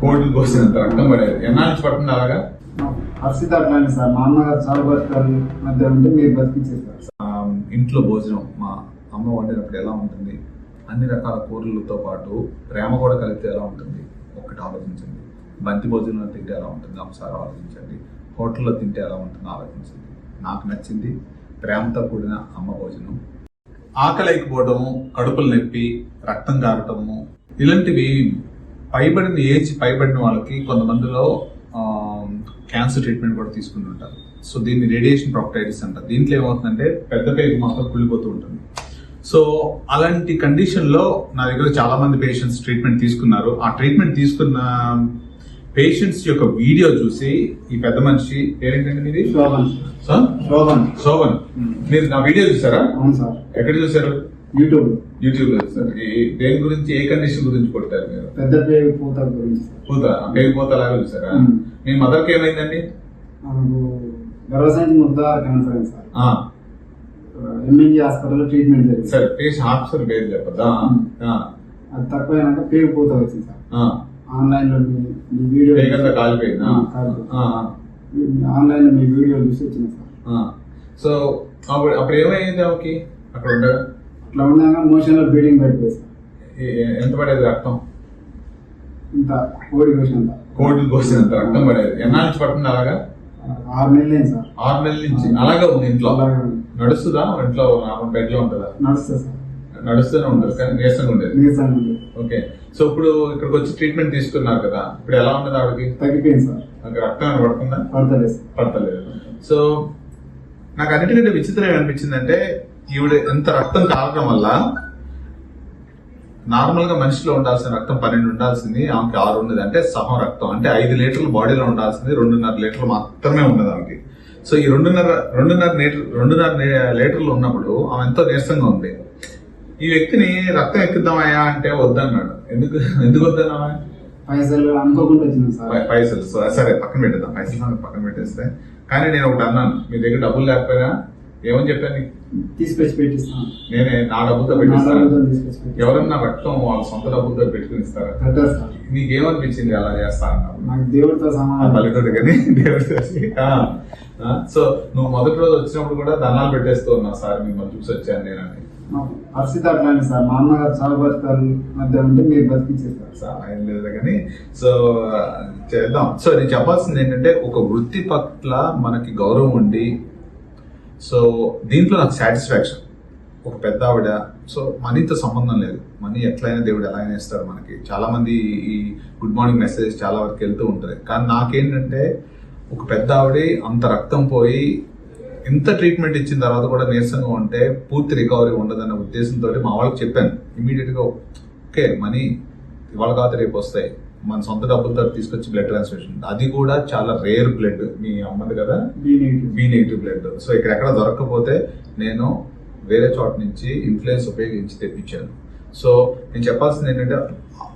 కోడి కోసినంత రక్తం పడేది ఎన్నాళ్ళ నుంచి పడుతుంది అలాగా పరిస్థితి అట్లాంటి సార్ మా అన్నగారు చాలా బతకాలి మధ్య ఉంటే మీరు బతికించేస్తారు ఇంట్లో భోజనం మా అమ్మ వండినప్పుడు ఎలా ఉంటుంది? అన్ని రకాల కూరలతో పాటు ప్రేమ కూడా కలిపితే ఎలా ఉంటుంది? ఒకటి ఆలోచించండి. బంతి భోజనం తింటే ఎలా ఉంటుంది? ఒకసారి ఆలోచించండి. హోటల్లో తింటే ఎలా ఉంటుంది ఆలోచించండి. నాకు నచ్చింది ప్రేమతో కూడిన అమ్మ భోజనం. ఆకలేకపోవడము కడుపులు నొప్పి రక్తం కారటము ఇలాంటివి పైబడిన ఏజ్ పైబడిన వాళ్ళకి కొంతమందిలో క్యాన్సర్ ట్రీట్మెంట్ కూడా తీసుకుంటుంటారు. సో దీన్ని రేడియేషన్ ప్రాక్టైటిస్ అంటారు దీంట్లో ఏమవుతుందంటే పెద్ద పేగు మొత్తం కుళ్ళిపోతూ ఉంటుంది. సో అలాంటి కండిషన్లో నా దగ్గర చాలా మంది పేషెంట్స్ ట్రీట్మెంట్ తీసుకున్నారు. ఆ ట్రీట్మెంట్ తీసుకున్న పేషెంట్స్ యొక్క వీడియో చూసి ఈ పెద్ద మనిషి పేరేంటండి మీది? శోభన్? శోభన్. శోభన్. మీరు నా వీడియో చూసారా? అవును సార్. ఎక్కడ చూసారు? యూట్యూబ్. యూట్యూబ్ ఈ- దేని గురించి ఏ కండిషన్ గురించి కొట్టారు మీరు? పెద్ద పేరు పూత గురించి. సార్ పూత పేరు పూత లాగా చూసారా. మీ మదర్కి ఏమైందండి గర్భసంచి ముద్ద సార్. ఆ, ఎంఎన్జి హాస్పిటల్లో ట్రీట్మెంట్ జరిగింది. సరే పేషెంట్ ఆఫీసర్ పేరు చెప్పదా అది తక్కువైనాక పేరు పూత వచ్చింది సార్. ఆన్లైన్లో మీ వీడియో కాలిపోయిందా? ఆన్లైన్లో మీ వీడియో చూసి వచ్చింది సార్. సో అప్పుడు అప్పుడు ఏమైంది ఆమెకి? అక్కడ ఉండగా? అట్లా ఉండగా మోషన్లో బ్లీడింగ్ పడిపోయింది ఎంత పడేది రక్తం? ఇంత కోడి కోసం అంత కోట్లు కోసినంత రక్తం పడేది. ఎన్నాళ్ళ నుంచి పడుతుంది అలాగా? ఆరు నెలలు సార్. ఆరు నెలల నుంచి. అలాగే ఉంది ఇంట్లో. నడుస్తుందా? ఇంట్లో బెడ్లో ఉంటుందా? నడుస్తుంది సార్. నడుస్తూనే ఉంటుంది కానీ నీరసంగా ఉండేది. ఓకే. సో ఇప్పుడు ఇక్కడికి వచ్చి ట్రీట్మెంట్ తీసుకున్నారు కదా ఇప్పుడు ఎలా ఉన్నది ఆవిడకి? తగ్గిపోయింది సార్. నాకు రక్తం పడుతుందా? పడతలేదు పడతలేదు. సో నాకు అన్నిటికంటే విచిత్రం ఏమనిపించింది అంటే ఈవిడ ఎంత రక్తం కారడం వల్ల నార్మల్గా మనిషిలో ఉండాల్సిన రక్తం పన్నెండు ఉండాల్సింది ఆమెకి ఆరు ఉన్నది అంటే సహం రక్తం. అంటే ఐదు లీటర్లు బాడీలో ఉండాల్సింది రెండున్నర లీటర్లు మాత్రమే ఉన్నది ఆమెకి. సో ఈ రెండున్నర రెండున్నర లీటర్ రెండున్నర లీటర్లు ఉన్నప్పుడు ఆమె ఎంతో నీరసంగా ఉంది. ఈ వ్యక్తిని రక్తం ఎక్కిద్దామయ్యా అంటే వద్దన్నాడు. ఎందుకు ఎందుకు వద్దన్నావా? పైసలు అనుకోకుండా వచ్చింది సార్. పై- పైసలు. సో సరే పక్కన పెట్టేద్దాం. పైసలు పక్కన పెట్టేస్తే. కానీ నేను ఒకటి అన్నాను మీ దగ్గర డబ్బులు లేకపోయినా ఏమని చెప్పాను? తీసుకొచ్చి పెట్టిస్తాను నేనే నా డబ్బులతో నా పెట్టిస్తాను ఎవరన్నా రక్తం వాళ్ళ సొంత డబ్బులతో పెట్టుకుని ఇస్తారా సార్ నీకేమనిపించింది అలా చేస్తా నాకు దేవుడితో సమానం. పల్లెటూరు కానీ దేవుడి తెలిసి. ఆ, ఆ, సో నువ్వు మొదటి రోజు వచ్చినప్పుడు కూడా దండాలు పెట్టేస్తూ ఉన్నావు సార్ మిమ్మల్ని చూసి వచ్చాను నేను అని. మా పరిస్థితి అట్లాంటి సార్. మా అన్నగారు చాలా బతకాలి మధ్య ఉంటే మీరు బతికించేస్తారు సహాయం లేదు కానీ సో చేద్దాం. సో నేను చెప్పాల్సింది ఏంటంటే ఒక వృత్తి పట్ల మనకి గౌరవం ఉండి సో దీంట్లో నాకు సాటిస్ఫాక్షన్. ఒక పెద్ద ఆవిడ సో మనీతో సంబంధం లేదు. మనీ ఎట్లయినా దేవుడు ఎలా అయినా ఇస్తారు మనకి. చాలామంది ఈ గుడ్ మార్నింగ్ మెసేజ్ చాలా వరకు వెళ్తూ ఉంటుంది. కానీ నాకేంటంటే ఒక పెద్ద ఆవిడ అంత రక్తం పోయి ఇంత ట్రీట్మెంట్ ఇచ్చిన తర్వాత కూడా నీరసంగా ఉంటే పూర్తి రికవరీ ఉండదన్న ఉద్దేశంతో మా వాళ్ళకి చెప్పాను. ఇమీడియట్గా ఓకే మనీ ఇవాళ కాదు రేపు వస్తాయి. మన సొంత డబ్బులతో తీసుకొచ్చి బ్లడ్ ట్రాన్స్ఫ్యూషన్ అది కూడా చాలా రేర్ బ్లడ్ మీ అమ్మది కదా? బీ నెగిటివ్ బ్లడ్ సో ఇక్కడ ఎక్కడ దొరకకపోతే నేను వేరే చోట నుంచి ఇన్ఫ్లుయెన్స్ ఉపయోగించి తెప్పించాను. సో నేను చెప్పాల్సింది ఏంటంటే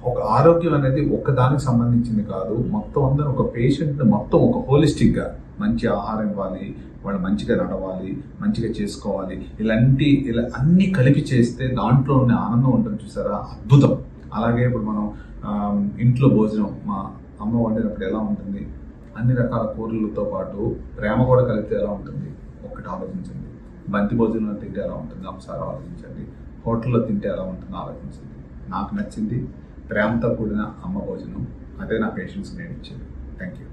ఒక ఆరోగ్యం అనేది ఒక దానికి సంబంధించింది కాదు. మొత్తం అందరూ ఒక పేషెంట్ మొత్తం ఒక holistic గా మంచి ఆహారం ఇవ్వాలి వాళ్ళు మంచిగా నడవాలి మంచిగా చేసుకోవాలి. ఇలాంటి ఇలా అన్ని కలిపి చేస్తే దాంట్లో ఉన్న ఆనందం ఉంటుంది చూసారా? అద్భుతం. అలాగే ఇప్పుడు మనం ఇంట్లో భోజనం మా అమ్మ వండినప్పుడు ఎలా ఉంటుంది అన్ని రకాల కూరలతో పాటు ప్రేమ కూడా కలిపితే ఎలా ఉంటుంది ఒకటి ఆలోచించండి. బంతి భోజనం తింటే ఎలా ఉంటుంది ఒకసారి ఆలోచించండి. హోటల్లో తింటే ఎలా ఉంటుంది ఆలోచించండి. నాకు నచ్చింది ప్రేమతో కూడిన అమ్మ భోజనం అదే నా పేషెంట్స్ నేను ఇచ్చేది. Thank you